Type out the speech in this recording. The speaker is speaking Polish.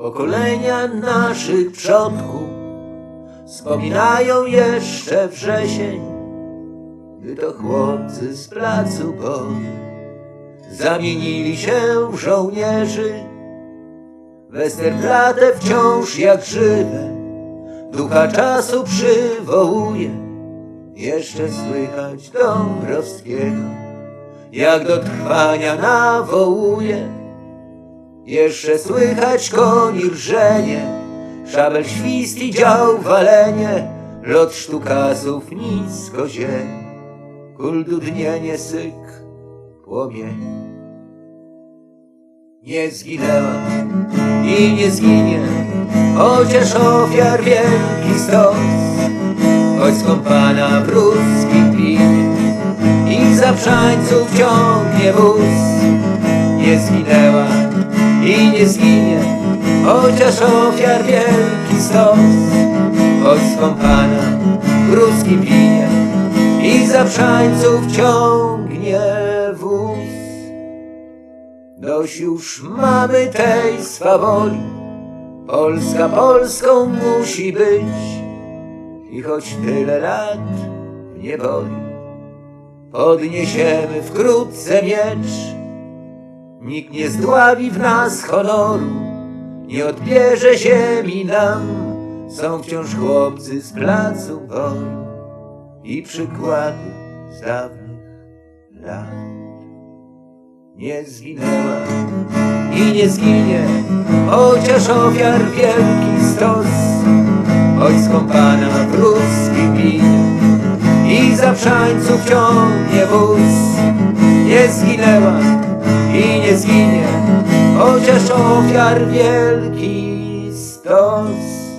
Pokolenia naszych przodków wspominają jeszcze wrzesień, gdy to chłopcy z placu boju zamienili się w żołnierzy. Westerplatte wciąż jak żywe, ducha czasu przywołuje. Jeszcze słychać Dąbrowskiego, jak do trwania nawołuje. Jeszcze słychać koni rżenie, szabel świst i dział walenie, lot sztukasów nisko ziemi, kul dudnienie syk płomieni. Nie zginęła i nie zginie, chociaż ofiar wielki stos, choć skąpana w ruskim pinie i zaprzańców ciągnie wóz. Nie zginęła i nie zginie, chociaż ofiar wielki stos, choć skąpana w ruskim pinie i zaprzańców ciągnie wóz. Dość już mamy tej swawoli, Polska Polską musi być i choć tyle lat w niewoli, podniesiemy wkrótce miecz. Nikt nie zdławi w nas honoru, nie odbierze ziemi nam. Są wciąż chłopcy z placu boju i przykłady z dawnych lat. Nie zginęła i nie zginie, chociaż ofiar wielki stos, choć skąpana w ruskim winie i zaprzańców ciągnie wóz. Nie zginęła ofiar wielki stos.